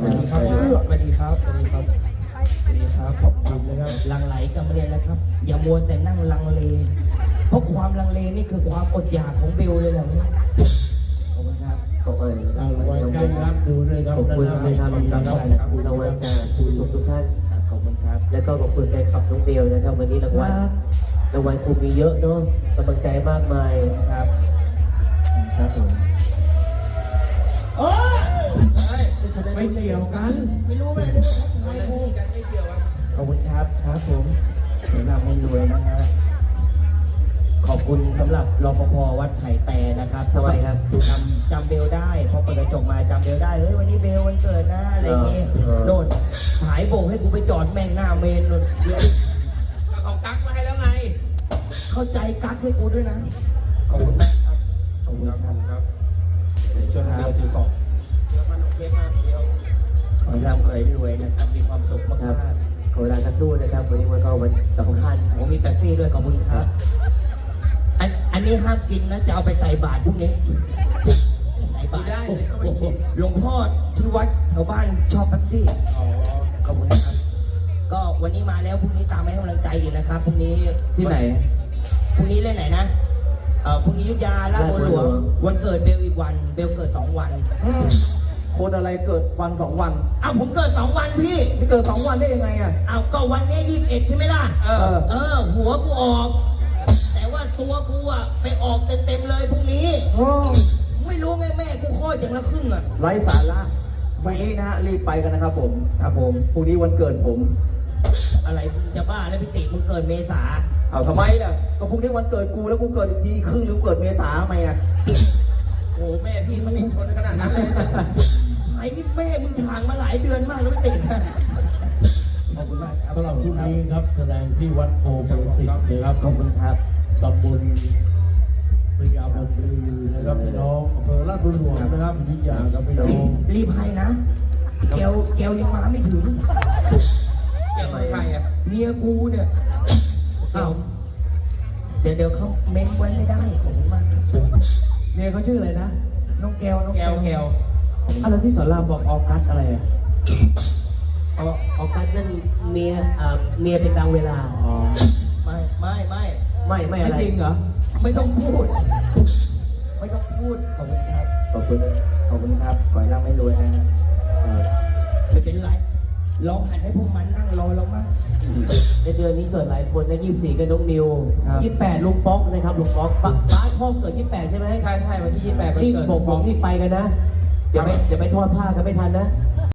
สวัสดีครับเอื้อสวัสดีครับสวัสดีครับสวัสดีครับขอบคุณนะครับหลังไหลกันมาเลยนะครับ อย่ามัวแต่นั่งลังเล เพราะความลังเลนี่คือความอดอยากของเบลเลยแหละเนี่ยขอบคุณครับขอบคุณเอาละไว้ใกล้รับดูด้วยครับขอบคุณนะครับขอบคุณครับขอบคุณรางวัลจากผู้ชมทุกท่านครับขอบคุณครับ แล้วก็ขอบคุณแฟนคลับน้องเบลนะครับ วันนี้รางวัลรางวัลคงมีเยอะเนาะกำลังใจมากมายครับครับผม ไม่เกี่ยวกัน ไม่รู้เลยเนี่ยใครพูดขอบคุณครับครับผมเดี๋ยวเราไม่รวยนะฮะขอบคุณสำหรับรปภวัดไผ่แต่นะครับทำไมครับจำจำเบลได้พอเปิดกระจกมาจำเบลได้เฮ้ยวันนี้เบลวันเกิดนะอะไรเงี้ยโดนหายโบกให้กูไปจอดแม่งหน้าเมนนู่นเขากักมาให้แล้วไง เข้าใจกักให้กูด้วยนะขอบคุณมากครับขอบคุณครับครับเดี๋ยวช่วยเดียวถือของ ขอให้ร่ำขอให้รวยนะครับ มีความสุขมากครับๆขอเวลาสักครู่นะครับ วันนี้วันก็วันสำคัญผมมีแป๊บซี่ด้วยขอบคุณครับ อันอันนี้ห้ามกินนะ จะเอาไปใส่บาตรพรุ่งนี้ ใส่บาตรได้เลยไม่กินหลวงพ่อที่วัดแถวบ้านชอบแป๊บซี่อ๋อขอบคุณนะครับ ก็วันนี้มาแล้วพรุ่งนี้ตามมาให้กำลังใจอีกนะครับพรุ่งนี้ที่ไหน พรุ่งนี้เล่นไหนนะเอ่อพรุ่งนี้อยุธยาลาดบัวหลวงลาดบัวหลวงวันเกิดเบลอีกวัน เบลเกิดสองวัน คนอะไรเกิดวันสองวันอ้าวผมเกิดสองวันพี่ไม่เกิดสองวันได้ยังไงอะอ้าวก็วันนี้ยี่สิบเอ็ดใช่ไหมล่ะเอเอออ เออ หัวกูออก แต่ว่าตัวกูอะไปออกเต็มๆเลยพรุ่งนี้ โอ้ไม่รู้ไงแม่กูคลอดอย่างละครึ่งอะไร้สาระวันนี้นะฮะรีบไปกันนะครับผมครับผมพรุ่งนี้วันเกิดผม อะไรมึงจะบ้าแล้วพี่ติมึงเกิดเมษา เอาทำไมล่ะก็พรุ่งนี้วันเกิดกูแล้วกูเกิดอีกทีครึ่งหรือกูเกิดเมษาทำไมอะ โอ้โหแม่พี่เขามีชนขนาดนั้นเลย ไอ้นี่แม่มึงทางมาหลายเดือนมากแล้วพี่ติขอบคุณมากครับสำหรับชุดนี้ครับแสดงที่วัดโพธิ์ประสิทธิ์นะครับขอบคุณครับตำบลพยาบดีนะครับพี่น้องอำเภอลาดบุรีนะครับอยุธยาครับพี่น้องรีบให้นะแกวแกวยังมาไม่ถึงเกี่ยวกับใครอะเมียกูเนี่ยเอาเดี๋ยวเดี๋ยวเขาเม้นไว้ไม่ได้ขอบคุณมากครับเมียเขาชื่ออะไรนะน้องแก้วน้องแก้แก้ววแก้ว อะไรที่สอนรามบอกออกัสอะไรอะออกออกกันนั่นเมียอ่าเมียเป็นบางเวลา อ๋อไม่ไม่ไม่ไม่ไม่อะไร จริงเหรอ ไม่ต้องพูด ไม่ต้องพูดขอบคุณครับขอบคุณขอบคุณครับขอให้ร่ำให้รวยนะฮะเอ่อไม่เป็นไรลองหันให้พวกมันนั่งรอเรามั่ง ในเดือนนี้เกิดหลายคนนะ24ก็น้องนิวครับ 28ลุงป๊อกนะครับลุงป๊อกป้าบ้านพ่อเกิด28ใช่ไหมใช่ใช่วันที่28วันนี่เกิด บอกบอกนี่ไปกันนะ อย่าไปเดี๋ยวไปทอดผ้ากันไม่ทันนะ